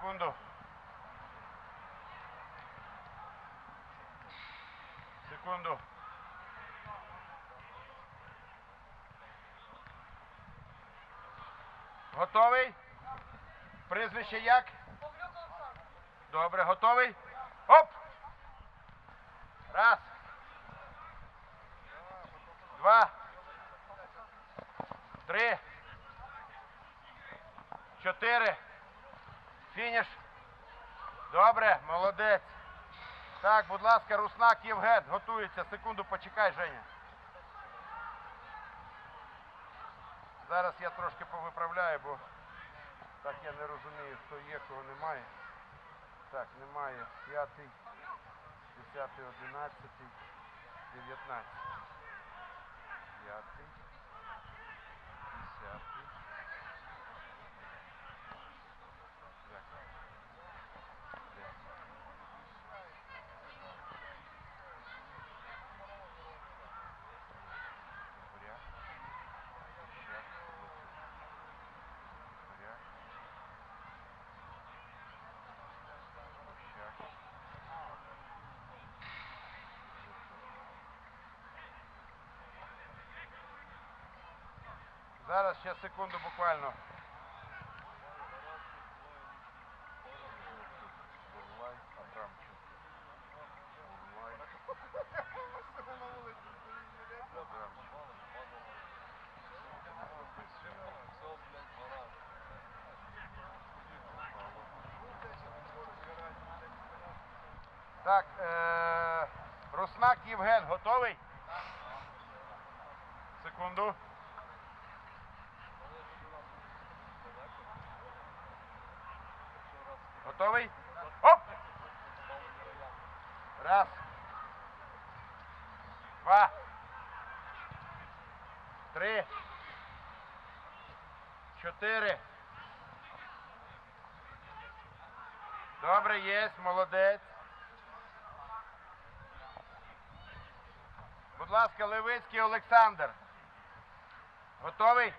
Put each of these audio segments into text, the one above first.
Секунду. Секунду. Готовий? Прізвище як? Добре, готовий? Оп! Раз. Два. Три. Чотири. Фініш. Добре, молодець. Так, будь ласка, Руснак Євген готується. Секунду почекай, Женя. Зараз я трошки повиправляю, бо так я не розумію, хто є, кого немає. Так, немає. П'ятий, десятий, одинадцятий, дев'ятнадцятий. П'ятий, десятий. Зараз ще секунду буквально. Так, е- Руснак Євген готовий? Секунду. Готовий? Оп! Раз. Два. Три. Чотири. Добре, є, молодець. Будь ласка, Левицький Олександр. Готовий?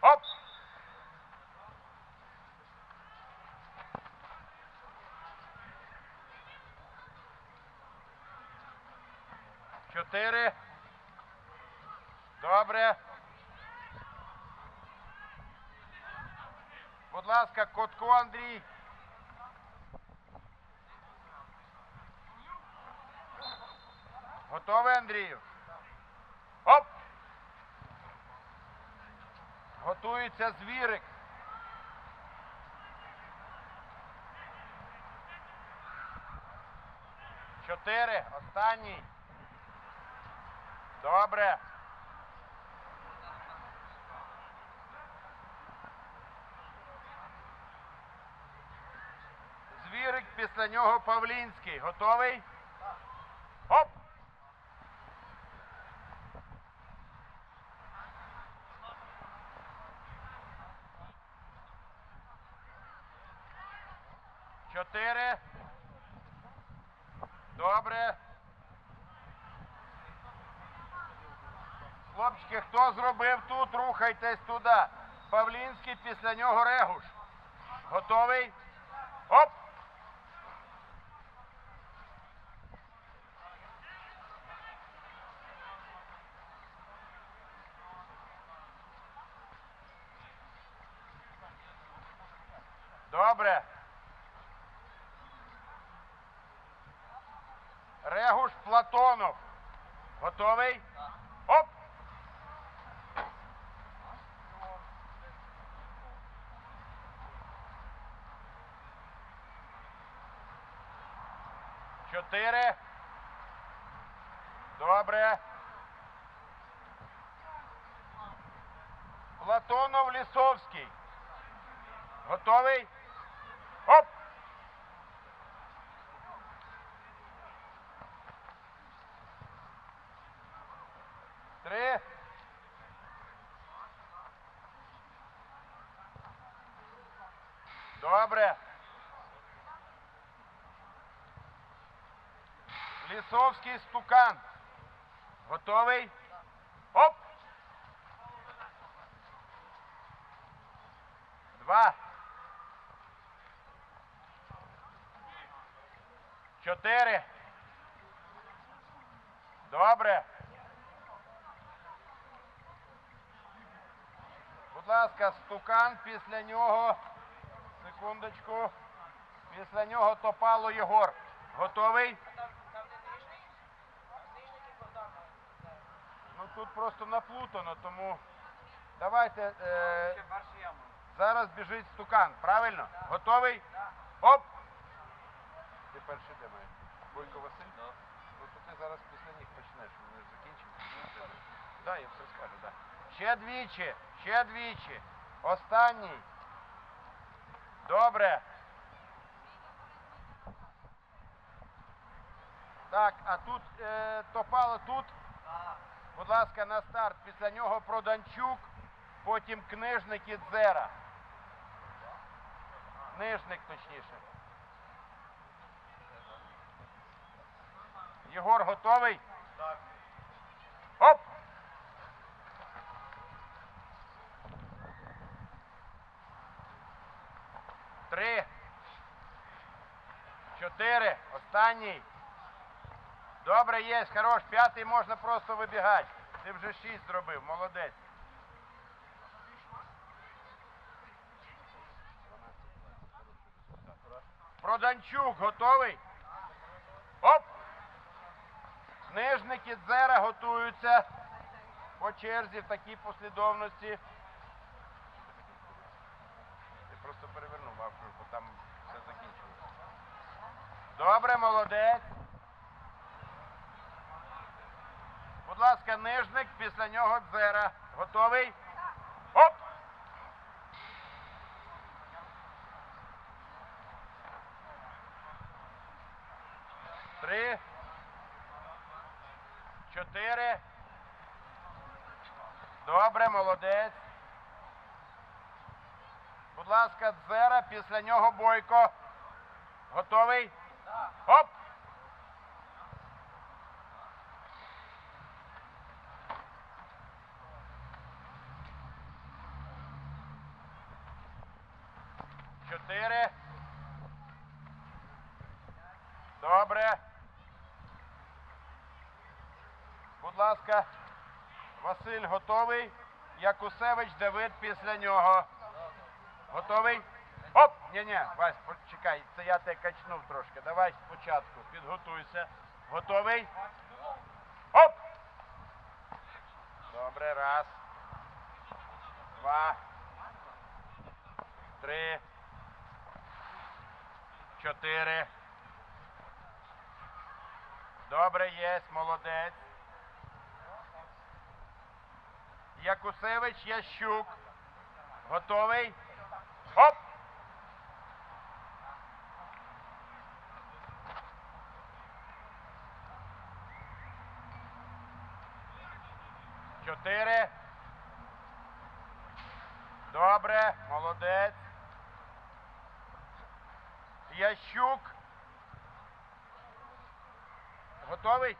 Оп! Чотири. Добре. Будь ласка, Котко Андрій. Готовий, Андрію? Оп! Готується звірик. Чотири. Останній. Добре. Звірик, після нього Павлінський. Готовий? Оп! Чотири. Добре. Хлопчики, хто зробив тут, рухайтесь туди. Павлінський, після нього Регуш. Готовий? Оп! Добре. Регуш Платонов. Готовий? Оп! Чотири. Добре. Платонов Лісовський. Готовий? Оп! Три. Добре. Лісовський стукан. Готовий? Оп! Два. Чотири. Добре. Будь ласка, стукан після нього. Секундочку. Після нього топало Єгор. Готовий? Ну тут просто наплутано, тому давайте. Е... Зараз біжить стукан, правильно? Готовий? Оп! Ти перший де маєш? Бойко Василь? Ну то ти зараз після них почнеш, ж закінчимо. Так, я все скажу, так. Ще двічі, ще двічі. Останній. Добре. Так, а тут е, топало тут. Будь ласка, на старт. Після нього Проданчук, потім книжник і Дзера. Книжник точніше. Єгор готовий? Так. Оп! Три. Чотири. Останній. Добре, є, хорош. П'ятий можна просто вибігати. Ти вже шість зробив, молодець. Проданчук готовий? Оп! Книжник і дзера готуються по черзі в такій послідовності. Я просто перевернув бо там все закінчилося. Добре, молодець. Будь ласка, нижник, після нього дзера. Готовий? Оп! Три. Чотири. Добре, молодець. Будь ласка, дзера, після нього бойко. Готовий? Оп! Чотири. Добре. Будь ласка, Василь готовий. Якусевич Давид після нього. Готовий? Оп! Ні-ні, Вась, почекай, це я тебе качнув трошки. Давай спочатку, підготуйся. Готовий? Оп! Добре, раз. Два. Три. Чотири. Добре, єсть, молодець. Якусевич Ящук. Готовий? Оп! Чотири. Добре, молодець. Ящук. Готовий?